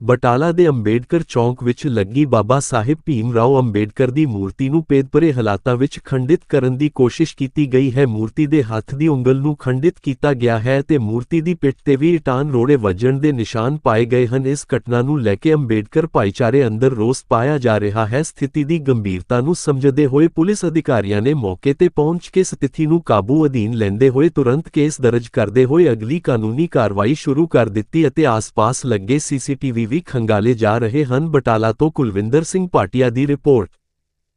ਬਟਾਲਾ ਦੇ ਅੰਬੇਡਕਰ ਚੌਂਕ ਵਿੱਚ ਲੱਗੀ ਬਾਬਾ ਸਾਹਿਬ ਭੀਮ ਰਾਓ ਅੰਬੇਡਕਰ ਦੀ ਮੂਰਤੀ ਨੂੰ ਪੇਦਪਰੇ ਹਾਲਾਤਾਂ ਵਿੱਚ ਖੰਡਿਤ ਕਰਨ ਦੀ ਕੋਸ਼ਿਸ਼ ਕੀਤੀ ਗਈ ਹੈ। ਮੂਰਤੀ ਦੇ ਹੱਥ ਦੀ ਉਂਗਲ ਨੂੰ ਖੰਡਿਤ ਕੀਤਾ ਗਿਆ ਹੈ ਤੇ ਮੂਰਤੀ ਦੀ ਪਿੱਠ ਤੇ ਵੀ ਇਟਾਨ ਰੋੜੇ ਵੱਜਣ ਦੇ ਨਿਸ਼ਾਨ ਪਾਏ ਗਏ ਹਨ। ਇਸ ਘਟਨਾ ਨੂੰ ਲੈ ਕੇ ਅੰਬੇਡਕਰ ਭਾਈਚਾਰੇ ਅੰਦਰ ਰੋਸ ਪਾਇਆ ਜਾ ਰਿਹਾ ਹੈ। ਸਥਿਤੀ ਦੀ ਗੰਭੀਰਤਾ ਨੂੰ ਸਮਝਦੇ ਹੋਏ ਪੁਲਿਸ ਅਧਿਕਾਰੀਆਂ ਨੇ ਮੌਕੇ ਤੇ ਪਹੁੰਚ ਕੇ ਸਥਿਤੀ ਨੂੰ ਕਾਬੂ ਅਧੀਨ ਲੈਂਦੇ ਹੋਏ ਤੁਰੰਤ ਕੇਸ ਦਰਜ ਕਰਦੇ ਹੋਏ ਅਗਲੀ ਕਾਨੂੰਨੀ ਕਾਰਵਾਈ ਸ਼ੁਰੂ ਕਰ ਦਿੱਤੀ ਅਤੇ ਆਸ-ਪਾਸ ਲੱਗੇ ਸੀਸੀਟੀਵੀ ਵੀ ਖੰਗਾਲੇ ਜਾ ਰਹੇ ਹਨ। ਬਟਾਲਾ ਤੋਂ ਕੁਲਵਿੰਦਰ ਸਿੰਘ ਪਾਟਿਆ ਦੀ ਰਿਪੋਰਟ।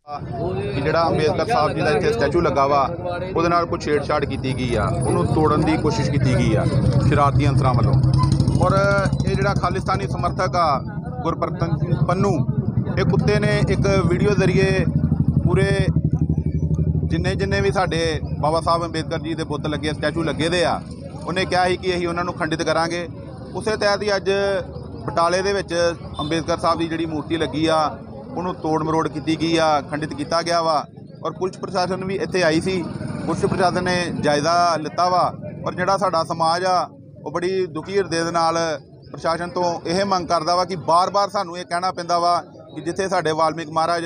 ਕਿ ਜਿਹੜਾ ਅੰਬੇਦਕਰ ਸਾਹਿਬ ਜੀ ਦਾ ਇੱਥੇ ਸਟੈਚੂ ਲੱਗਾ ਵਾ, ਉਹਦੇ ਨਾਲ ਕੋਈ ਛੇੜਛਾੜ ਕੀਤੀ ਗਈ ਆ। ਉਹਨੂੰ ਤੋੜਨ ਦੀ ਕੋਸ਼ਿਸ਼ ਕੀਤੀ ਗਈ ਆ, ਸ਼ਰਾਰਤੀ ਅੰਸਰਾਂ ਵੱਲੋਂ। ਔਰ ਇਹ ਜਿਹੜਾ ਖਾਲਿਸਤਾਨੀ ਸਮਰਥਕ ਆ ਗੁਰਪ੍ਰਤਨ ਪੰਨੂ, ਇਹ ਕੁੱਤੇ ਨੇ ਇੱਕ ਵੀਡੀਓ ਜ਼ਰੀਏ ਪੂਰੇ ਜਿੰਨੇ ਜਿੰਨੇ ਵੀ ਸਾਡੇ ਬਾਬਾ ਸਾਹਿਬ ਅੰਬੇਦਕਰ ਜੀ ਦੇ ਬੁੱਤ ਲੱਗੇ, ਸਟੈਚੂ ਲੱਗੇ ਦੇ ਆ, ਉਹਨੇ ਕਿਹਾ ਸੀ ਕਿ ਅਸੀਂ ਉਹਨਾਂ ਨੂੰ ਖੰਡਿਤ ਕਰਾਂਗੇ। ਉਸੇ ਤਹਿਤ ਹੀ ਅੱਜ ਬਟਾਲੇ ਦੇ ਵਿੱਚ ਅੰਬੇਦਕਰ ਸਾਹਿਬ ਦੀ ਜਿਹੜੀ ਮੂਰਤੀ ਲੱਗੀ ਆ, ਉਹਨੂੰ ਤੋੜ ਮਰੋੜ ਕੀਤੀ ਗਈ ਆ, ਖੰਡਿਤ ਕੀਤਾ ਗਿਆ ਵਾ ਔਰ ਪੁਲਿਸ ਪ੍ਰਸ਼ਾਸਨ ਵੀ ਇੱਥੇ ਆਈ ਸੀ। ਪੁਲਿਸ ਪ੍ਰਸ਼ਾਸਨ ਨੇ ਜਾਇਜ਼ਾ ਲਿੱਤਾ ਵਾ ਔਰ ਜਿਹੜਾ ਸਾਡਾ ਸਮਾਜ ਆ, ਉਹ ਬੜੀ ਦੁਖੀ ਹਿਰਦੇ ਦੇ ਨਾਲ ਪ੍ਰਸ਼ਾਸਨ ਤੋਂ ਇਹ ਮੰਗ ਕਰਦਾ ਵਾ ਕਿ ਬਾਰ-ਬਾਰ ਸਾਨੂੰ ਇਹ ਕਹਿਣਾ ਪੈਂਦਾ ਵਾ ਕਿ ਜਿੱਥੇ ਸਾਡੇ ਵਾਲਮੀਕ ਮਹਾਰਾਜ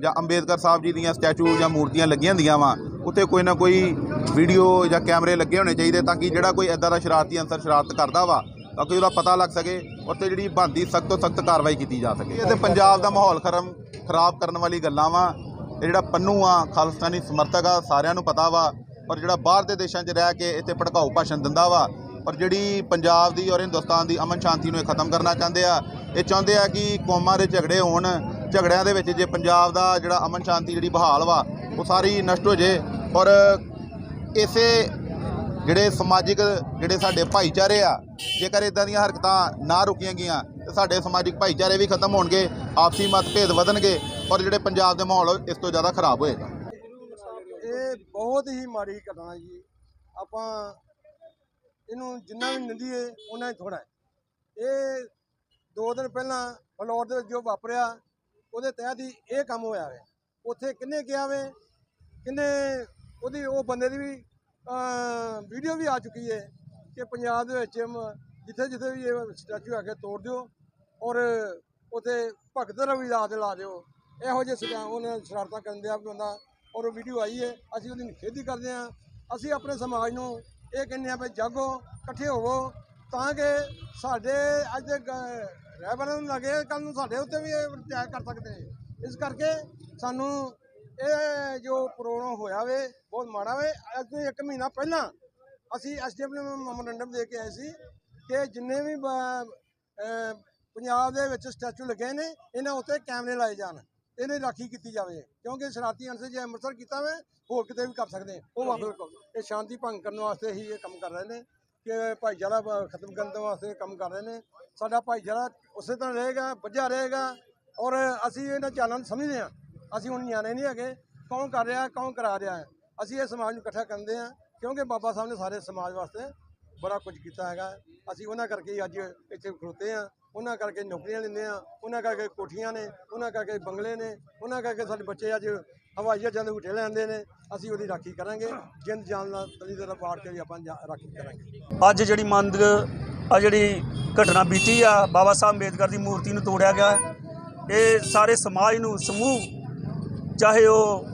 ਜਾਂ ਅੰਬੇਦਕਰ ਸਾਹਿਬ ਜੀ ਦੀਆਂ ਸਟੈਚੂ ਜਾਂ ਮੂਰਤੀਆਂ ਲੱਗੀਆਂ ਹੁੰਦੀਆਂ ਵਾ, ਉੱਥੇ ਕੋਈ ਨਾ ਕੋਈ ਵੀਡੀਓ ਜਾਂ ਕੈਮਰੇ ਲੱਗੇ ਹੋਣੇ ਚਾਹੀਦੇ ਤਾਂ ਕਿ ਜਿਹੜਾ ਕੋਈ ਐਦਾਂ ਦਾ ਸ਼ਰਾਰਤੀ ਅੰਸਰ ਸ਼ਰਾਰਤ ਕਰਦਾ ਵਾ ਤਾਂ ਕਿ ਉਹਦਾ ਪਤਾ ਲੱਗ ਸਕੇ, ਉੱਥੇ ਜਿਹੜੀ ਬਣਦੀ ਸਖਤ ਤੋਂ ਸਖਤ ਕਾਰਵਾਈ ਕੀਤੀ ਜਾ ਸਕੇ। ਇਹ ਤੇ ਪੰਜਾਬ ਦਾ ਮਾਹੌਲ ਖਰਮ, ਖਰਾਬ ਕਰਨ ਵਾਲੀ ਗੱਲਾਂ ਵਾ। ਇਹ ਜਿਹੜਾ ਪੰਨੂ ਆ, ਖਾਲਿਸਤਾਨੀ ਸਮਰਥਕ ਆ, ਸਾਰਿਆਂ ਨੂੰ ਪਤਾ ਵਾ। ਔਰ ਜਿਹੜਾ ਬਾਹਰ ਦੇ ਦੇਸ਼ਾਂ 'ਚ ਰਹਿ ਕੇ ਇੱਥੇ ਭੜਕਾਊ ਭਾਸ਼ਣ ਦਿੰਦਾ ਵਾ। ਔਰ ਜਿਹੜੀ ਪੰਜਾਬ ਦੀ ਔਰ ਹਿੰਦੁਸਤਾਨ ਦੀ ਅਮਨ ਸ਼ਾਂਤੀ ਨੂੰ ਇਹ ਖਤਮ ਕਰਨਾ ਚਾਹੁੰਦੇ ਆ, ਇਹ ਚਾਹੁੰਦੇ ਆ ਕਿ ਕੌਮਾਂ ਦੇ ਝਗੜੇ ਹੋਣ। ਝਗੜਿਆਂ ਦੇ ਵਿੱਚ ਜੇ ਪੰਜਾਬ ਦਾ ਜਿਹੜਾ ਅਮਨ ਸ਼ਾਂਤੀ ਜਿਹੜੀ ਬਹਾਲ ਵਾ, ਉਹ ਸਾਰੀ ਨਸ਼ਟ ਹੋ ਜੇ। ਔਰ ਇਸੇ ਜਿਹੜੇ ਸਮਾਜਿਕ, ਜਿਹੜੇ ਸਾਡੇ ਭਾਈਚਾਰੇ ਆ, ਜੇਕਰ ਇਦਾਂ ਦੀਆਂ ਹਰਕਤਾਂ ਨਾ ਰੁਕੀਆਂ ਗਈਆਂ, ਤੇ ਸਾਡੇ ਸਮਾਜਿਕ ਭਾਈਚਾਰੇ ਵੀ ਖਤਮ ਹੋਣਗੇ, ਆਪਸੀ ਮਤਭੇਦ ਵਧਣਗੇ, ਔਰ ਜਿਹੜੇ ਪੰਜਾਬ ਦੇ ਮਾਹੌਲ ਇਸ ਤੋਂ ਜ਼ਿਆਦਾ ਖਰਾਬ ਹੋਏਗਾ। ਇਹ ਬਹੁਤ ਹੀ ਮਾੜੀ ਘਟਨਾ ਜੀ। ਆਪਾਂ ਇਹਨੂੰ ਜਿੰਨਾ ਵੀ ਨਿੰਦੀਏ ਉਹਨਾਂ ਹੀ ਥੋੜਾ ਇਹ ਦੋ ਦਿਨ ਪਹਿਲਾਂ ਫਲੋਰ ਦੇ ਵਿੱਚ ਜੋ ਵਾਪਰਿਆ, ਉਹਦੇ ਤਹਿਤ ਹੀ ਇਹ ਕੰਮ ਹੋਇਆ ਵੇ। ਉੱਥੇ ਕਿੰਨੇ ਗਿਆ ਵੇ? ਕਿੰਨੇ ਉਹਦੀ, ਉਹ ਬੰਦੇ ਦੀ ਵੀ ਵੀਡੀਓ ਵੀ ਆ ਚੁੱਕੀ ਹੈ ਕਿ ਪੰਜਾਬ ਦੇ ਵਿੱਚ ਜਿੱਥੇ ਜਿੱਥੇ ਵੀ ਇਹ ਸਟੈਚੂ ਹੈਗੇ ਤੋੜ ਦਿਓ ਔਰ ਉੱਥੇ ਭਗਤ ਰਵੀ ਲਾ ਲਾ ਦਿਓ। ਇਹੋ ਜਿਹੇ ਸਟਾ, ਉਹਨੇ ਸ਼ਰਾਰਤਾਂ ਕਰਨ ਦਿਆ ਬੰਦਾ ਔਰ ਉਹ ਵੀਡੀਓ ਆਈ ਹੈ। ਅਸੀਂ ਉਹਦੀ ਨਿਖੇਧੀ ਕਰਦੇ ਹਾਂ। ਅਸੀਂ ਆਪਣੇ ਸਮਾਜ ਨੂੰ ਇਹ ਕਹਿੰਦੇ ਆ ਵੀ ਜਾਗੋ, ਇਕੱਠੇ ਹੋਵੋ ਤਾਂ ਕਿ ਸਾਡੇ ਅੱਜ ਦੇ ਗ- ਰਹਿਬਰਾਂ ਨੂੰ ਲੱਗੇ ਕੱਲ ਨੂੰ ਸਾਡੇ ਉੱਤੇ ਵੀ ਇਹ ਅਟੈਕ ਕਰ ਸਕਦੇ ਨੇ। ਇਸ ਕਰਕੇ ਸਾਨੂੰ ਇਹ ਜੋ ਪ੍ਰੋਗਰਾਮ ਹੋਇਆ ਵੇ, ਬਹੁਤ ਮਾੜਾ ਵੇ, ਅੱਜ ਤੋਂ ਇੱਕ ਮਹੀਨਾ ਪਹਿਲਾਂ ਅਸੀਂ ਐਸਡੀਐਮ ਨੂੰ ਮੈਮੋਰੰਡਮ ਦੇ ਕੇ ਆਏ ਸੀ ਕਿ ਜਿੰਨੇ ਵੀ ਪੰਜਾਬ ਦੇ ਵਿੱਚ ਸਟੈਚੂ ਲੱਗੇ ਨੇ, ਇਹਨਾਂ ਉੱਤੇ ਕੈਮਰੇ ਲਾਏ ਜਾਣ, ਇਹਨੇ ਰਾਖੀ ਕੀਤੀ ਜਾਵੇ, ਕਿਉਂਕਿ ਸ਼ਰਾਰਤੀ ਅੰਸਰ ਜੇ ਅੰਮ੍ਰਿਤਸਰ ਕੀਤਾ ਵੇ, ਹੋਰ ਕਿਤੇ ਵੀ ਕਰ ਸਕਦੇ ਉਹ ਵਾਪਸ ਇਹ ਸ਼ਾਂਤੀ ਭੰਗ ਕਰਨ ਵਾਸਤੇ ਹੀ ਇਹ ਕੰਮ ਕਰ ਰਹੇ ਨੇ, ਕਿ ਭਾਈਚਾਰਾ ਖਤਮ ਕਰਨ ਵਾਸਤੇ ਕੰਮ ਕਰ ਰਹੇ ਨੇ। ਸਾਡਾ ਭਾਈਚਾਰਾ ਉਸੇ ਤਰ੍ਹਾਂ ਰਹੇਗਾ ਵੱਜਾ ਰਹੇਗਾ, ਔਰ ਅਸੀਂ ਇਹਨਾਂ ਚਾਲਾਂ ਨੂੰ ਸਮਝਦੇ ਹਾਂ। ਅਸੀਂ ਹੁਣ ਨਿਆਣੇ ਨਹੀਂ ਹੈਗੇ, ਕੌਣ ਕਰ ਰਿਹਾ, ਕੌਣ ਕਰਾ ਰਿਹਾ ਹੈ? ਅਸੀਂ ਇਹ ਸਮਾਜ ਨੂੰ ਇਕੱਠਾ ਕਰਦੇ ਹਾਂ, ਕਿਉਂਕਿ ਬਾਬਾ ਸਾਹਿਬ ਨੇ ਸਾਰੇ ਸਮਾਜ ਵਾਸਤੇ ਬੜਾ ਕੁਝ ਕੀਤਾ ਹੈਗਾ। ਅਸੀਂ ਉਹਨਾਂ ਕਰਕੇ ਅੱਜ ਇੱਥੇ ਖਲੋਤੇ ਹਾਂ, ਉਹਨਾਂ ਕਰਕੇ ਨੌਕਰੀਆਂ ਲੈਂਦੇ ਆ ਉਹਨਾਂ ਕਰਕੇ ਕੋਠੀਆਂ ਨੇ, ਉਹਨਾਂ ਕਰਕੇ ਬੰਗਲੇ ਨੇ, ਉਹਨਾਂ ਕਰਕੇ ਸਾਡੇ ਬੱਚੇ ਅੱਜ ਹਵਾਈ ਜਹਾਜ਼ਾਂ ਦੇ ਹੁੱਟੇ ਲੈਂਦੇ ਨੇ। ਅਸੀਂ ਉਹਦੀ ਰਾਖੀ ਕਰਾਂਗੇ, ਜਿੰਦ ਜਾਨ ਨਾਲ ਤਲੀ ਦਾ ਪਾੜ ਕੇ ਵੀ ਆਪਾਂ ਜਾ- ਰਾਖੀ ਕਰਾਂਗੇ। ਅੱਜ ਜਿਹੜੀ ਮੰਦ ਆ ਜਿਹੜੀ ਘਟਨਾ ਬੀਤੀ ਆ, ਬਾਬਾ ਸਾਹਿਬ ਅੰਬੇਦਕਰ ਦੀ ਮੂਰਤੀ ਨੂੰ ਤੋੜਿਆ ਗਿਆ। ਇਹ ਸਾਰੇ ਸਮਾਜ ਨੂੰ, ਸਮੂਹ ਚਾਹੇ ਉਹ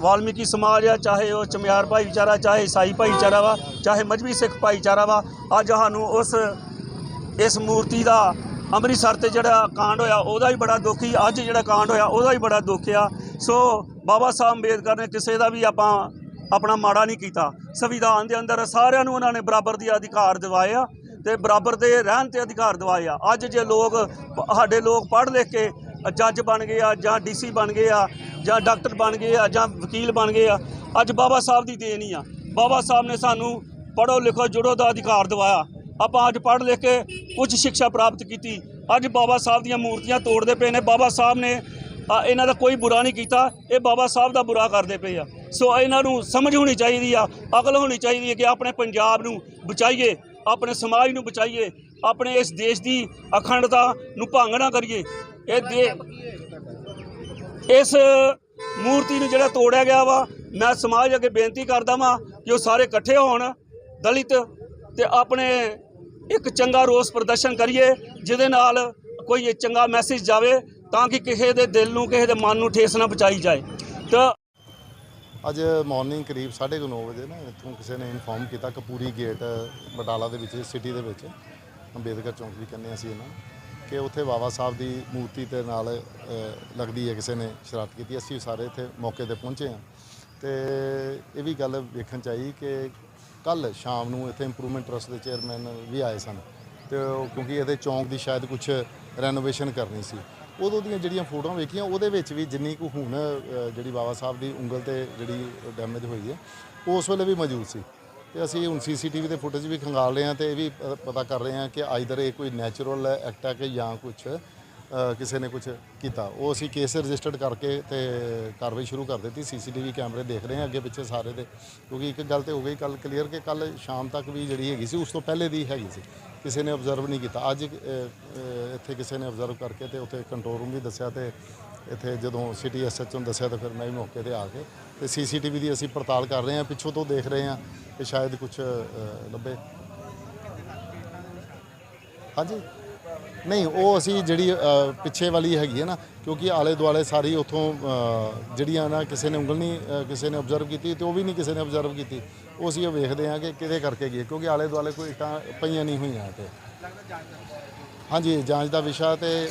ਵਾਲਮੀਕੀ ਸਮਾਜ ਆ, ਚਾਹੇ ਉਹ ਚਮਿਆਰ ਭਾਈਚਾਰਾ, ਚਾਹੇ ਈਸਾਈ ਭਾਈਚਾਰਾ ਵਾ, ਚਾਹੇ ਮਜਬੀ ਸਿੱਖ ਭਾਈਚਾਰਾ ਵਾ, ਅੱਜ ਸਾਨੂੰ ਉਸ, ਇਸ ਮੂਰਤੀ ਦਾ ਅੰਮ੍ਰਿਤਸਰ ਤੇ ਜਿਹੜਾ ਕਾਂਡ ਹੋਇਆ, ਉਹਦਾ ਵੀ ਬੜਾ ਦੁੱਖ ਹੀ ਅੱਜ ਜਿਹੜਾ ਕਾਂਡ ਹੋਇਆ, ਉਹਦਾ ਵੀ ਬੜਾ ਦੁੱਖ ਆ। ਸੋ ਬਾਬਾ ਸਾਹਿਬ ਅੰਬੇਦਕਰ ਨੇ ਕਿਸੇ ਦਾ ਵੀ ਆਪਾਂ ਆਪਣਾ ਮਾੜਾ ਨਹੀਂ ਕੀਤਾ। ਸੰਵਿਧਾਨ ਦੇ ਅੰਦਰ ਸਾਰਿਆਂ ਨੂੰ ਉਹਨਾਂ ਨੇ ਬਰਾਬਰ ਦੀ ਅਧਿਕਾਰ ਦਿਵਾਏ ਆ ਤੇ ਬਰਾਬਰ ਦੇ ਰਹਿਣ ਤੇ ਅਧਿਕਾਰ ਦਿਵਾਏ ਆ। ਅੱਜ ਜੇ ਲੋਕ, ਸਾਡੇ ਲੋਕ ਪੜ੍ਹ ਲਿਖ ਕੇ ਜੱਜ ਬਣ ਗਏ ਆ, ਜਾਂ ਡੀਸੀ ਬਣ ਗਏ ਆ, ਜਾਂ ਡਾਕਟਰ ਬਣ ਗਏ ਆ, ਜਾਂ ਵਕੀਲ ਬਣ ਗਏ ਆ। ਅੱਜ ਬਾਬਾ ਸਾਹਿਬ ਦੀ ਦੇਣ ਹੀ ਆ। ਬਾਬਾ ਸਾਹਿਬ ਨੇ ਸਾਨੂੰ ਪੜ੍ਹੋ ਲਿਖੋ, ਜੁੜੋ ਦਾ ਅਧਿਕਾਰ ਦਿਵਾਇਆ। ਆਪਾਂ ਅੱਜ ਪੜ੍ਹ ਲਿਖ ਕੇ ਉੱਚ ਸਿੱਖਿਆ ਪ੍ਰਾਪਤ ਕੀਤੀ। ਅੱਜ ਬਾਬਾ ਸਾਹਿਬ ਦੀਆਂ ਮੂਰਤੀਆਂ ਤੋੜਦੇ ਪਏ ਨੇ। ਬਾਬਾ ਸਾਹਿਬ ਨੇ ਇਹਨਾਂ ਦਾ ਕੋਈ ਬੁਰਾ ਨਹੀਂ ਕੀਤਾ। ਇਹ ਬਾਬਾ ਸਾਹਿਬ ਦਾ ਬੁਰਾ ਕਰਦੇ ਪਏ ਆ। ਸੋ ਇਹਨਾਂ ਨੂੰ ਸਮਝ ਹੋਣੀ ਚਾਹੀਦੀ ਆ, ਅਕਲ ਹੋਣੀ ਚਾਹੀਦੀ ਹੈ ਕਿ ਆਪਣੇ ਪੰਜਾਬ ਨੂੰ ਬਚਾਈਏ, ਆਪਣੇ ਸਮਾਜ ਨੂੰ ਬਚਾਈਏ, ਆਪਣੇ ਇਸ ਦੇਸ਼ ਦੀ ਅਖੰਡਤਾ ਨੂੰ ਭੰਗ ਨਾ ਕਰੀਏ। ਇਹ ਦੇ ਇਸ ਮੂਰਤੀ ਨੂੰ ਜਿਹੜਾ ਤੋੜਿਆ ਗਿਆ ਵਾ, ਮੈਂ ਸਮਾਜ ਅੱਗੇ ਬੇਨਤੀ ਕਰਦਾ ਵਾਂ ਕਿ ਉਹ ਸਾਰੇ ਇਕੱਠੇ ਹੋਣ, ਦਲਿਤ ਤੇ ਆਪਣੇ ਇੱਕ ਚੰਗਾ ਰੋਸ ਪ੍ਰਦਰਸ਼ਨ ਕਰੀਏ, ਜਿਹਦੇ ਨਾਲ ਕੋਈ ਚੰਗਾ ਮੈਸੇਜ ਜਾਵੇ ਤਾਂ ਕਿ ਕਿਸੇ ਦੇ ਦਿਲ ਨੂੰ, ਕਿਸੇ ਦੇ ਮਨ ਨੂੰ ਠੇਸ ਨਾ ਪਹੁੰਚਾਈ ਜਾਏ। ਤਾਂ ਅੱਜ ਮਾਰਨਿੰਗ ਕਰੀਬ 9:30 ਵਜੇ ਨਾ, ਇੱਥੋਂ ਕਿਸੇ ਨੇ ਇਨਫੋਰਮ ਕੀਤਾ, ਕਪੂਰੀ ਗੇਟ ਬਟਾਲਾ ਦੇ ਵਿੱਚ ਸਿਟੀ ਦੇ ਵਿੱਚ, ਅੰਬੇਦਕਰ ਚੌਂਕ ਵੀ ਕਹਿੰਦੇ ਅਸੀਂ ਇਹਨਾਂ ਕਿ ਉੱਥੇ ਬਾਬਾ ਸਾਹਿਬ ਦੀ ਮੂਰਤੀ ਤੇ ਨਾਲ ਲੱਗਦੀ ਹੈ ਕਿਸੇ ਨੇ ਸ਼ਰਾਰਤ ਕੀਤੀ। ਅਸੀਂ ਸਾਰੇ ਇੱਥੇ ਮੌਕੇ ਤੇ ਪਹੁੰਚੇ ਹਾਂ। ਤੇ ਇਹ ਵੀ ਗੱਲ ਵੇਖਣ ਚ ਆਈ ਕਿ ਕੱਲ ਸ਼ਾਮ ਨੂੰ ਇੱਥੇ ਇੰਪਰੂਵਮੈਂਟ ਟਰਸਟ ਦੇ ਚੇਅਰਮੈਨ ਵੀ ਆਏ ਸਨ। ਤੇ ਉਹ ਕਿਉਂਕਿ ਇਹਦੇ ਚੌਂਕ ਦੀ ਸ਼ਾਇਦ ਕੁਝ ਰੈਨੋਵੇਸ਼ਨ ਕਰਨੀ ਸੀ। ਉਦੋਂ ਦੀਆਂ ਜਿਹੜੀਆਂ ਫੋਟੋਆਂ ਵੇਖੀਆਂ, ਉਹਦੇ ਵਿੱਚ ਵੀ ਜਿੰਨੀ ਕੁ ਹੁਣ ਜਿਹੜੀ ਬਾਬਾ ਸਾਹਿਬ ਦੀ ਉਂਗਲ ਤੇ ਜਿਹੜੀ ਡੈਮੇਜ ਹੋਈ ਹੈ, ਉਸ ਵੇਲੇ ਵੀ ਮੌਜੂਦ ਸੀ। ਤੇ ਅਸੀਂ ਹੁਣ ਸੀਸੀਟੀਵੀ ਦੇ ਫੁਟੇਜ ਵੀ ਖੰਗਾਲ ਰਹੇ ਹਾਂ ਤੇ ਇਹ ਵੀ ਪਤਾ ਕਰ ਰਹੇ ਹਾਂ ਕਿ ਆਈਦਰ ਇਹ ਕੋਈ ਨੈਚੁਰਲ ਐਕਟ ਹੈ ਕਿ ਜਾਂ ਕੁਝ ਕਿਸੇ ਨੇ ਕੁਝ ਕੀਤਾ। ਉਹ ਅਸੀਂ ਕੇਸ ਰਜਿਸਟਰਡ ਕਰਕੇ ਤੇ ਕਾਰਵਾਈ ਸ਼ੁਰੂ ਕਰ ਦਿੱਤੀ। ਸੀਸੀਟੀਵੀ ਕੈਮਰੇ ਦੇਖ ਰਹੇ ਹਾਂ ਅੱਗੇ ਪਿੱਛੇ ਸਾਰੇ ਦੇ। ਕਿਉਂਕਿ ਇੱਕ ਗੱਲ ਤੇ ਹੋ ਗਈ ਕੱਲ ਕਲੀਅਰ ਕਿ ਕੱਲ ਸ਼ਾਮ ਤੱਕ ਵੀ ਜਿਹੜੀ ਹੈਗੀ ਸੀ, ਉਸ ਤੋਂ ਪਹਿਲੇ ਦੀ ਹੈਗੀ ਸੀ। ਕਿਸੇ ਨੇ ਆਬਜ਼ਰਵ ਨਹੀਂ ਕੀਤਾ। ਅੱਜ ਇੱਥੇ ਕਿਸੇ ਨੇ ਆਬਜ਼ਰਵ ਕਰਕੇ ਤੇ ਉੱਥੇ ਕੰਟਰੋਲ ਰੂਮ ਵੀ ਦੱਸਿਆ ਤੇ ਇੱਥੇ ਜਦੋਂ ਸਿਟੀ ਐਸਐਚਓ ਨੂੰ ਦੱਸਿਆ ਤਾਂ ਫਿਰ ਮੈਂ ਵੀ ਮੌਕੇ ਤੇ ਆ ਕੇ ਤੇ ਸੀਸੀਟੀਵੀ ਦੀ ਅਸੀਂ ਪੜਤਾਲ ਕਰ ਰਹੇ ਹਾਂ, ਪਿੱਛੋਂ ਤੋਂ ਦੇਖ ਰਹੇ ਹਾਂ ਕਿ ਸ਼ਾਇਦ ਕੁਝ ਲੱਭੇ। ਹਾਂਜੀ। ਨਹੀਂ, ਉਹ ਅਸੀਂ ਜਿਹੜੀ ਪਿੱਛੇ ਵਾਲੀ ਹੈਗੀ ਹੈ ਨਾ, ਕਿਉਂਕਿ ਆਲੇ ਦੁਆਲੇ ਸਾਰੀ ਉਥੋਂ ਜਿਹੜੀਆਂ ਨਾ ਕਿਸੇ ਨੇ ਉਂਗਲ ਨਹੀਂ ਕਿਸੇ ਨੇ ਆਬਜ਼ਰਵ ਕੀਤੀ ਤੇ ਉਹ ਵੀ ਨਹੀਂ ਕਿਸੇ ਨੇ ਆਬਜ਼ਰਵ ਕੀਤੀ। ਉਹ ਅਸੀਂ ਇਹ ਵੇਖਦੇ ਹਾਂ ਕਿ ਕਿਹਦੇ ਕਰਕੇ ਗਈ ਕਿਉਂਕਿ ਆਲੇ ਦੁਆਲੇ ਕੋਈ ਇੱਟਾਂ ਪਈਆਂ ਨਹੀਂ ਹੋਈਆਂ ਤੇ ਹਾਂਜੀ, ਜਾਂਚ ਦਾ ਵਿਸ਼ਾ ਤੇ